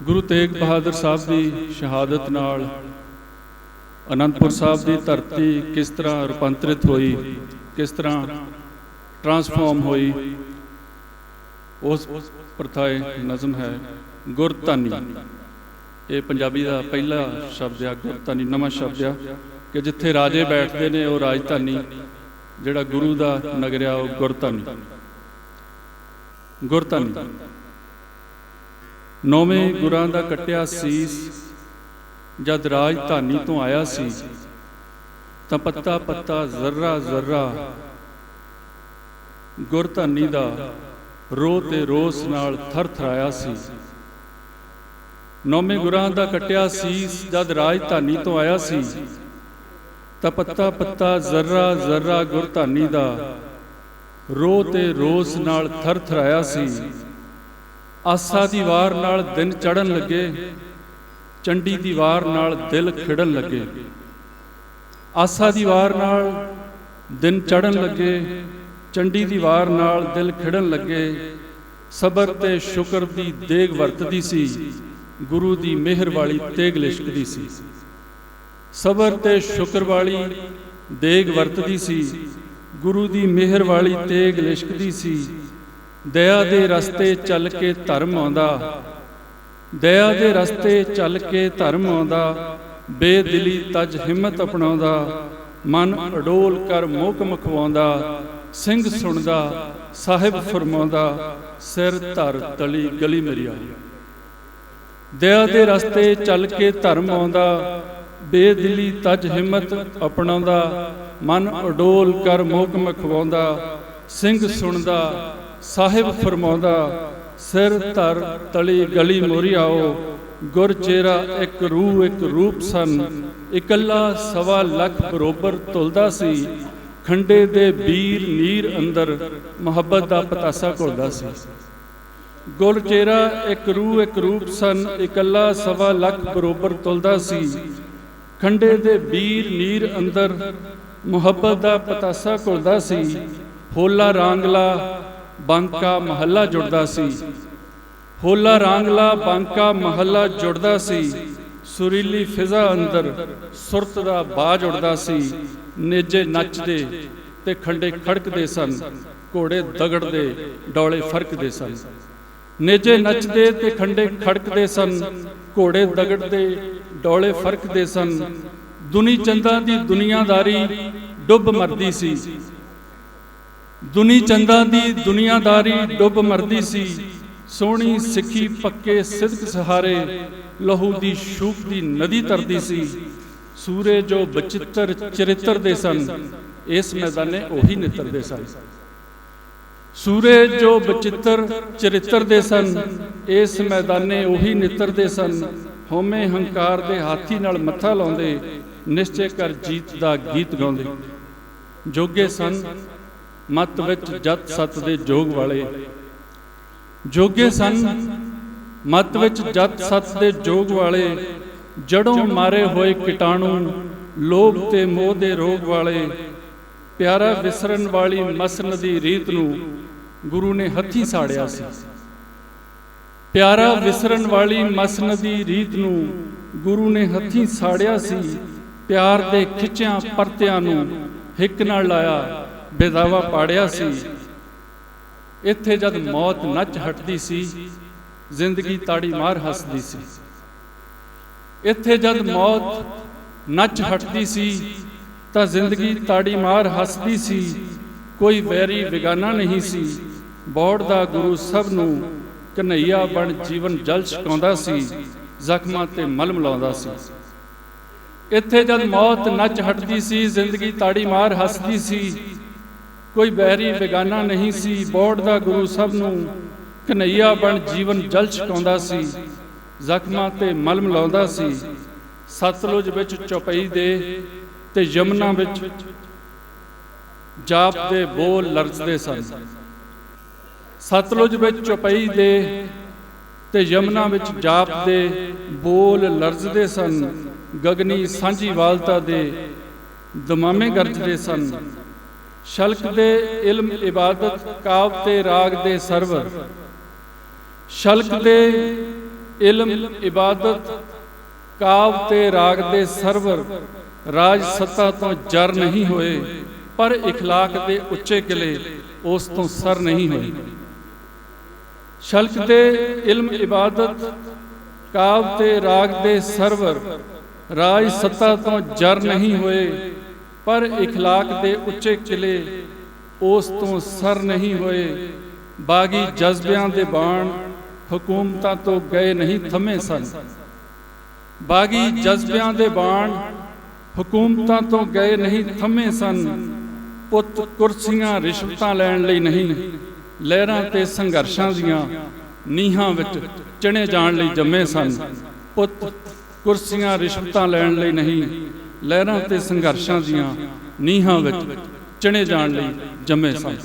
ਗੁਰੂ ਤੇਗ ਬਹਾਦਰ ਸਾਹਿਬ ਦੀ ਸ਼ਹਾਦਤ ਨਾਲ ਅਨੰਦਪੁਰ ਸਾਹਿਬ ਦੀ ਧਰਤੀ ਕਿਸ ਤਰ੍ਹਾਂ ਰੂਪਾਂਤਰਿਤ ਹੋਈ, ਕਿਸ ਤਰ੍ਹਾਂ ਟਰਾਂਸਫਾਰਮ ਹੋਈ, ਉਸ ਪ੍ਰਥਾਏ ਨਜ਼ਮ ਹੈ ਗੁਰਤਾਨੀ ਇਹ ਪੰਜਾਬੀ ਦਾ ਪਹਿਲਾ ਸ਼ਬਦ ਆ ਗੁਰਤਾਨੀ ਨਵਾਂ ਸ਼ਬਦ ਆ, ਕਿ ਜਿੱਥੇ ਰਾਜੇ ਬੈਠਦੇ ਨੇ ਉਹ ਰਾਜਧਾਨੀ, ਜਿਹੜਾ ਗੁਰੂ ਦਾ ਨਗਰਿਆ ਉਹ ਗੁਰਤਾਨੀ ਗੁਰਤਾਨੀ ਨੌਵੇਂ ਗੁਰਾਂ ਦਾ ਕੱਟਿਆ ਸੀਸ, ਜਦ ਰਾਜਧਾਨੀ ਤੋਂ ਆਇਆ ਸੀ, ਤਾਂ ਪੱਤਾ ਪੱਤਾ ਜ਼ਰਰਾ ਜ਼ਰਰਾ ਗੁਰਧਾਨੀ ਦਾ ਰੋ ਤੇ ਰੋਸ ਨਾਲ ਥਰਥਰਾਇਆ ਸੀ। ਨੌਵੇਂ ਗੁਰਾਂ ਦਾ ਕੱਟਿਆ ਸੀਸ, ਜਦ ਰਾਜਧਾਨੀ ਤੋਂ ਆਇਆ ਸੀ, ਤਾਂ ਪੱਤਾ ਪੱਤਾ ਜ਼ਰਰਾ ਜ਼ਰਰਾ ਗੁਰਧਾਨੀ ਦਾ ਰੋ ਤੇ ਰੋਸ ਨਾਲ ਥਰਥਰਾਇਆ ਸੀ। ਆਸਾ ਦੀ ਵਾਰ ਨਾਲ ਦਿਨ ਚੜਨ ਲੱਗੇ, ਚੰਡੀ ਦੀ ਵਾਰ ਨਾਲ ਦਿਲ ਖਿੜਨ ਲੱਗੇ। ਆਸਾ ਦੀ ਵਾਰ ਨਾਲ ਦਿਨ ਚੜਨ ਲੱਗੇ, ਚੰਡੀ ਦੀ ਵਾਰ ਨਾਲ ਦਿਲ ਖਿੜਨ ਲੱਗੇ। ਸਬਰ ਤੇ ਸ਼ੁਕਰ ਦੀ ਦੇਗ ਵਰਤਦੀ ਸੀ, ਗੁਰੂ ਦੀ ਮਿਹਰ ਵਾਲੀ ਤੇਗ ਲਿਸ਼ਕਦੀ ਸੀ। ਸਬਰ ਤੇ ਸ਼ੁਕਰ ਵਾਲੀ ਦੇਗ ਵਰਤਦੀ ਸੀ, ਗੁਰੂ ਦੀ ਮਿਹਰ ਵਾਲੀ ਤੇਗ ਲਿਸ਼ਕਦੀ ਸੀ। ਦਇਆ ਦੇ ਰਸਤੇ ਚੱਲ ਕੇ ਧਰਮ ਆਉਂਦਾ। ਦਇਆ ਦੇ ਰਸਤੇ ਚੱਲ ਕੇ ਧਰਮ ਆਉਂਦਾ। ਬੇਦਿਲੀ ਤਜ ਹਿੰਮਤ ਅਪਣਾਉਂਦਾ। ਮਨ ਅਡੋਲ ਕਰ ਮੋਕ ਮਖਵਾਉਂਦਾ। ਸਿੰਘ ਸੁਣਦਾ, ਸਾਹਿਬ ਫਰਮਾਉਂਦਾ, ਸਿਰ ਧਰ ਤਲੀ ਗਲੀ ਮਰਿਆ ਦਇਆ ਦੇ ਰਸਤੇ ਚੱਲ ਕੇ ਧਰਮ ਆਉਂਦਾ। ਬੇਦਿਲੀ ਤਜ ਹਿੰਮਤ ਅਪਣਾਉਂਦਾ। ਮਨ ਅਡੋਲ ਕਰ ਮੋਕ ਮਖਵਾਉਂਦਾ। ਸਿੰਘ ਸੁਣਦਾ ਸਾਹਿਬ ਫਰਮਾਉਂਦਾ, ਸਿਰ ਧਰ ਤਲੀ ਗਲੀ ਮੋਰੀ ਆਓ, ਗੁਰ ਚੇਰਾ ਇੱਕ ਰੂਹ ਇੱਕ ਰੂਪ ਸਨ। ਇਕੱਲਾ ਸਵਾ ਲੱਖ ਬਰੋਬਰ ਤੁਲਦਾ ਸੀ। ਖੰਡੇ ਦੇ ਵੀਰ ਨੀਰ ਅੰਦਰ ਮੁਹੱਬਤ ਦਾ ਪਤਾਸਾ ਘੁਲਦਾ ਸੀ। ਗੁਰ ਚੇਰਾ ਇੱਕ ਰੂਹ ਇੱਕ ਰੂਪ ਸਨ। ਇਕੱਲਾ ਸਵਾ ਲੱਖ ਬਰੋਬਰ ਤੁਲਦਾ ਸੀ। ਖੰਡੇ ਦੇ ਵੀਰ ਨੀਰ ਅੰਦਰ ਮੁਹੱਬਤ ਦਾ ਪਤਾਸਾ ਘੁਲਦਾ ਸੀ। ਹੋਲਾ ਰਾਂਗਲਾ ਬਾਂਕਾ ਮਹੱਲਾ ਜੁੜਦਾ ਸੀ। ਹੋਲਾ ਰਾਂਗਲਾ ਬਾਂਕਾ ਮਹੱਲਾ ਜੁੜਦਾ ਸੀ। ਸੁਰੀਲੀ ਫਿਜ਼ਾ ਅੰਦਰ ਸੁਰਤ ਦਾ ਬਾਜ ਉੜਦਾ ਸੀ। ਨੇਜੇ ਨੱਚਦੇ ਤੇ ਖੰਡੇ ਖੜਕਦੇ ਸਨ। ਘੋੜੇ ਦਗੜਦੇ, ਡੌਲੇ ਫਰਕਦੇ ਸਨ। ਨੇਜੇ ਨੱਚਦੇ ਤੇ ਖੰਡੇ ਖੜਕਦੇ ਸਨ। ਘੋੜੇ ਦਗੜਦੇ, ਡੌਲੇ ਫਰਕਦੇ ਸਨ। ਦੁਨੀ ਚੰਦਾਂ ਦੀ ਦੁਨੀਆਦਾਰੀ ਡੁੱਬ ਮਰਦੀ ਸੀ। ਦੁਨੀ ਚੰਦਾਂ ਦੀ ਦੁਨੀਆਦਾਰੀ ਡੁੱਬ ਮਰਦੀ ਸੀ। ਸੋਹਣੀ ਸਿੱਖੀ ਪੱਕੇ ਸਿਦਕ ਸਹਾਰੇ ਲਹੂ ਦੀ ਸ਼ੂਕ ਦੀ ਨਦੀ ਤਰਦੀ ਸੀ। ਸੂਰੇ ਜੋ ਬਚਿੱਤਰ ਚਰਿੱਤਰ ਦੇ ਸਨ। ਇਸ ਮੈਦਾਨੇ ਉਹੀ ਨਿਤਰਦੇ ਸਨ। ਸੂਰੇ ਜੋ ਬਚਿੱਤਰ ਚਰਿੱਤਰ ਦੇ ਸਨ। ਇਸ ਮੈਦਾਨੇ ਉਹੀ ਨਿਤਰਦੇ ਸਨ। ਹੋਮੇ ਹੰਕਾਰ ਦੇ ਹਾਥੀ ਨਾਲ ਮੱਥਾ ਲਾਉਂਦੇ, ਨਿਸ਼ਚੈ ਕਰ ਜੀਤ ਦਾ ਗੀਤ ਗਾਉਂਦੇ। ਜੋਗੇ ਸਨ ਮਤ ਵਿੱਚ ਜਤ ਸਤ ਦੇ ਜੋਗ ਵਾਲੇ। ਜੋਗੇ ਸਨ, ਮਤ ਵਿੱਚ ਜਤ ਸਤ ਦੇ ਜੋਗ ਵਾਲੇ, ਜੜੋਂ ਮਾਰੇ ਹੋਏ ਕੀਟਾਣੂ, ਲੋਭ ਤੇ ਮੋਹ ਦੇ ਰੋਗ ਵਾਲੇ, ਪਿਆਰਾ ਵਿਸਰਨ ਵਾਲੀ ਮਸਨ ਦੀ ਰੀਤ ਨੂੰ ਗੁਰੂ ਨੇ ਹੱਥੀ ਸਾੜਿਆ ਸੀ। ਪਿਆਰਾ ਵਿਸਰਨ ਵਾਲੀ ਮਸਨ ਦੀ ਰੀਤ ਨੂੰ ਗੁਰੂ ਨੇ ਹੱਥੀ ਸਾੜਿਆ ਸੀ, ਪਿਆਰ ਦੇ ਖਿੱਚਿਆਂ ਪਰਤਿਆਂ ਨੂੰ ਹਿੱਕ ਨਾਲ ਲਾਇਆ। ਬੇਦਾਵਾ ਪਾੜਿਆ ਸੀ। ਇੱਥੇ ਜਦ ਮੌਤ ਨੱਚ ਹਟਦੀ ਸੀ, ਜ਼ਿੰਦਗੀ ਤਾੜੀ ਮਾਰ ਹੱਸਦੀ ਸੀ। ਇੱਥੇ ਜਦ ਮੌਤ ਨੱਚ ਹਟਦੀ ਸੀ, ਤਾਂ ਜ਼ਿੰਦਗੀ ਤਾੜੀ ਮਾਰ ਹੱਸਦੀ ਸੀ। ਕੋਈ ਵੈਰੀ ਵਿਗਾਨਾ ਨਹੀਂ ਸੀ। ਬੋੜ ਦਾ ਗੁਰੂ ਸਭ ਨੂੰ ਕਨਈਆ ਬਣ ਜੀਵਨ ਜਲ ਛਕਾਉਂਦਾ ਸੀ, ਜ਼ਖਮਾਂ ਤੇ ਮਲਮ ਲਾਉਂਦਾ ਸੀ। ਇੱਥੇ ਜਦ ਮੌਤ ਨੱਚ ਹਟਦੀ ਸੀ, ਜ਼ਿੰਦਗੀ ਤਾੜੀ ਮਾਰ ਹੱਸਦੀ ਸੀ ਕੋਈ ਬਹਿਰੀ ਬੇਗਾਨਾ ਨਹੀਂ ਸੀ, ਬੋੜ ਦਾ ਗੁਰੂ ਸਭ ਨੂੰ ਕਨਈਆ ਬਣ ਜੀਵਨ ਜਲ ਛਕਾਉਂਦਾ ਸੀ, ਜ਼ਖਮਾਂ ਤੇ ਮਲਮ ਲਾਉਂਦਾ ਸੀ। ਸਤਲੁਜ ਵਿੱਚ ਚੌਪਈ ਦੇ ਤੇ ਯਮਨਾ ਵਿੱਚ ਜਾਪ ਦੇ ਬੋਲ ਲਰਜ਼ਦੇ ਸਨ। ਸਤਲੁਜ ਵਿੱਚ ਚੌਪਈ ਦੇ ਤੇ ਯਮਨਾ ਵਿੱਚ ਜਾਪ ਦੇ ਬੋਲ ਲਰਜ਼ਦੇ ਸਨ। ਗਗਨੀ ਸਾਂਝੀ ਵਾਲਤਾ ਦੇ ਦਮਾਮੇ ਗਰਜਦੇ ਸਨ। ਸ਼ਲਕ ਦੇ ਇਲਮ ਇਬਾਦਤ ਕਾਵ ਤੇ ਰਾਗ ਦੇ ਸਰਵਰ ਸ਼ਲਕ ਦੇ ਇਲਮ ਇਬਾਦਤ ਕਾਵ ਤੇ ਰਾਗ ਦੇ ਸਰਵਰ ਰਾਜ ਸੱਤਾ ਤੋਂ ਜਰ ਨਹੀਂ ਹੋਏ ਪਰ اخلاق ਦੇ ਉੱਚੇ ਕਿਲੇ ਉਸ ਤੋਂ ਸਰ ਨਹੀਂ ਹੋਏ ਸ਼ਲਕ ਦੇ ਇਲਮ ਇਬਾਦਤ ਕਾਵ ਤੇ ਰਾਗ ਦੇ ਸਰਵਰ ਰਾਜ ਸੱਤਾ ਤੋਂ ਜਰ ਨਹੀਂ ਹੋਏ ਪਰ اخلاق ਦੇ ਉੱਚੇ ਕਿਲੇ ਉਸ ਤੋਂ ਸਰ ਨਹੀਂ ਹੋਏ ਬਾਗੀ ਜਜ਼ਬਿਆਂ ਦੇ ਬਾਣ ਹਕੂਮਤਾਂ ਤੋਂ ਗਏ ਨਹੀਂ ਥੰਮੇ ਸਨ ਬਾਗੀ ਜਜ਼ਬਿਆਂ ਦੇ ਬਾਣ ਹਕੂਮਤਾਂ ਤੋਂ ਗਏ ਨਹੀਂ ਥੰਮੇ ਸਨ ਪੁੱਤ ਕੁਰਸੀਆਂ ਰਿਸ਼ਵਤਾਂ ਲੈਣ ਲਈ ਨਹੀਂ ਲਹਿਰਾਂ ਤੇ ਸੰਘਰਸ਼ਾਂ ਦੀਆਂ ਨੀਹਾਂ ਵਿੱਚ ਚਣੇ ਜਾਣ ਲਈ ਜੰਮੇ ਸਨ ਪੁੱਤ ਕੁਰਸੀਆਂ ਰਿਸ਼ਵਤਾਂ ਲੈਣ ਲਈ ਨਹੀਂ ਲਹਿਰਾਂ ਤੇ ਸੰਘਰਸ਼ਾਂ ਦੀਆਂ ਨੀਹਾਂ ਵਿੱਚ ਚਿਣੇ ਜਾਣ ਲਈ ਜੰਮੇ ਸਨ।